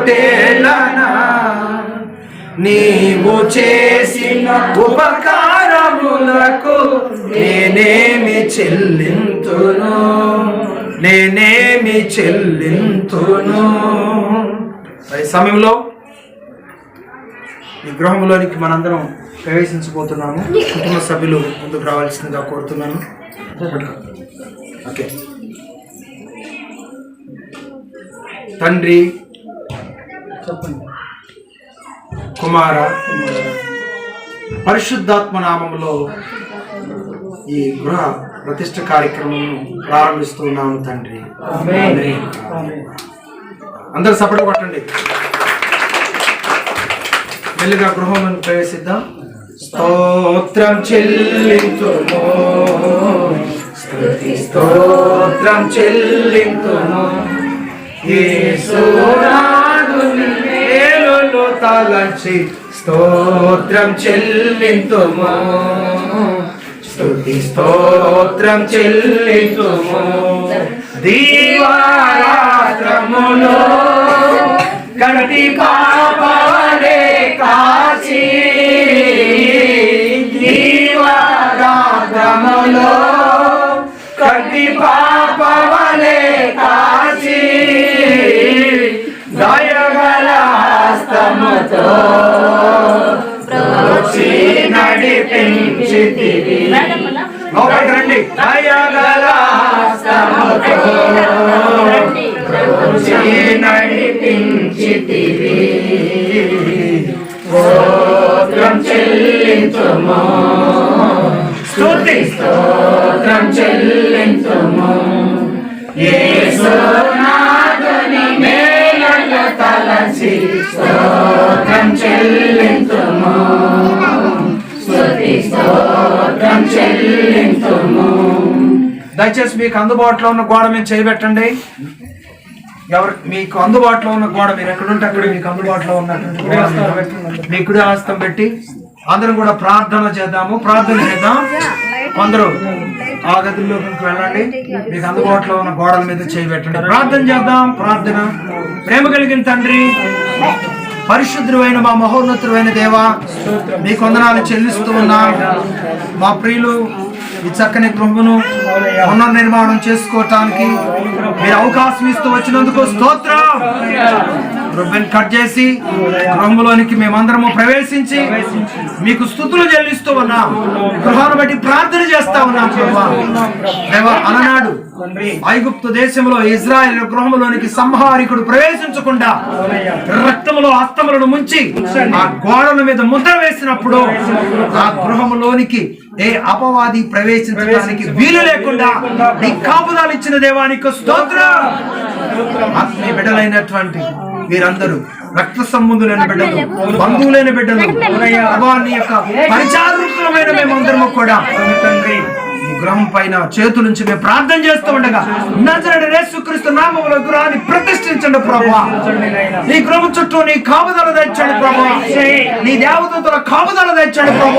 వేలాది పొటేలనా నీవు చేసిన ఉపకారములకు నేనేమి చెల్లింతును? నేనేమి చెల్లింతును? అదే సమయంలో ఈ గృహంలోనికి మనందరం ప్రవేశించబోతున్నాము. కుటుంబ సభ్యులు ముందుకు రావాల్సిందిగా కోరుతున్నాను. ఓకే. తండ్రి చెప్పండి. కుమార పరిశుద్ధాత్మ నామములో ఈ గృహ ప్రతిష్ట కార్యక్రమం ప్రారంభిస్తున్నాము తండ్రి. అందరు సపోర్ట్ కొట్టండి. మెల్లిగా గృహంలో ప్రవేశిద్దాం. స్తోత్రం చెల్లింతును స్తుతి స్తోత్రం చెల్లింతును యేసునాథుని మేలులు తలంచి స్తోత్రం చెల్లింతుము. స్తుతి స్తోత్రం చెల్లింతుము. దీవారాత్రములో గణతి పాపలే కాచి దీవారాత్రములో కటి పాపవలే కాచి హస్తముతో నడిపించితివి లోపలికి రండి దయగల హస్తముతో ప్రోక్షి నడిపించితివి స్తోత్రం చెల్లించుము. స్తుతి స్తోత్రం చెల్లించుము. యేసునాథుని దయచేసి మీకు అందుబాటులో ఉన్న గోడ మీద చేయబెట్టండి. ఎవరు మీకు అందుబాటులో ఉన్న గోడ మీరు ఎక్కడుంటే అక్కడ మీకు అందుబాటులో ఉన్నటువంటి మీ కుడి హస్తం పెట్టి అందరం కూడా ప్రార్థన చేద్దాము. ప్రార్థన చేద్దాం. కొందరు ఆ గదిలోకి వెళ్ళండి. మీకు అందుబాటులో ఉన్న గోడల మీద చేయబెట్టండి. ప్రార్థన చేద్దాం. ప్రార్థన. ప్రేమ కలిగిన తండ్రి. పరిశుద్ధుడైన మా మహోన్నతుడైన దేవా మీ కొందనాలు చెల్లిస్తూ ఉన్నా మా ప్రియులు ఈ చక్కని గృహమును పునర్నిర్మాణం చేసుకోవటానికి మీరు అవకాశం ఇస్తూ వచ్చినందుకు స్తోత్రం. రొబ్బెన్ కట్ చేసి గృహంలోనికి మేమందరము ప్రవేశించి మీకు స్థుతులు చెల్లిస్తూ ఉన్నాం. గృహాన్ని బట్టి ప్రార్థన చేస్తా ఉన్నాం ప్రభా. అలనాడు ఐగుప్తు దేశంలో ఇజ్రాయెల్ గృహంలోనికి సంహారికుడు ప్రవేశించకుండా రక్తములో అస్తములను ముంచి ఆ గోడల మీద ముద్ర వేసినప్పుడు ఆ గృహములోనికి ఏ అపవాది ప్రవేశించడానికి వీలు లేకుండా నీ కాపుదాలు ఇచ్చిన దేవానికి స్తోత్రం. ఆత్మీయ బిడ్డలైనటువంటి వీరందరూ రక్త సంబంధులైన బిడ్డలు బంధువులైన బిడ్డలు ప్రభావాన్ని యొక్క పరిచారకులమైన మేమందరము కూడా తండ్రి గృహం పైన చేతుల నుంచి మేము ప్రార్థన చేస్తూ ఉండగా నజరడి యేసుక్రీస్తు నామములో గృహాన్ని ప్రతిష్ఠించండి ప్రభా. నీ గృహం చుట్టూ నీ కాపుదల తెచ్చండి ప్రభా. నీ దేవతల కాపుదల తెచ్చండి ప్రభా.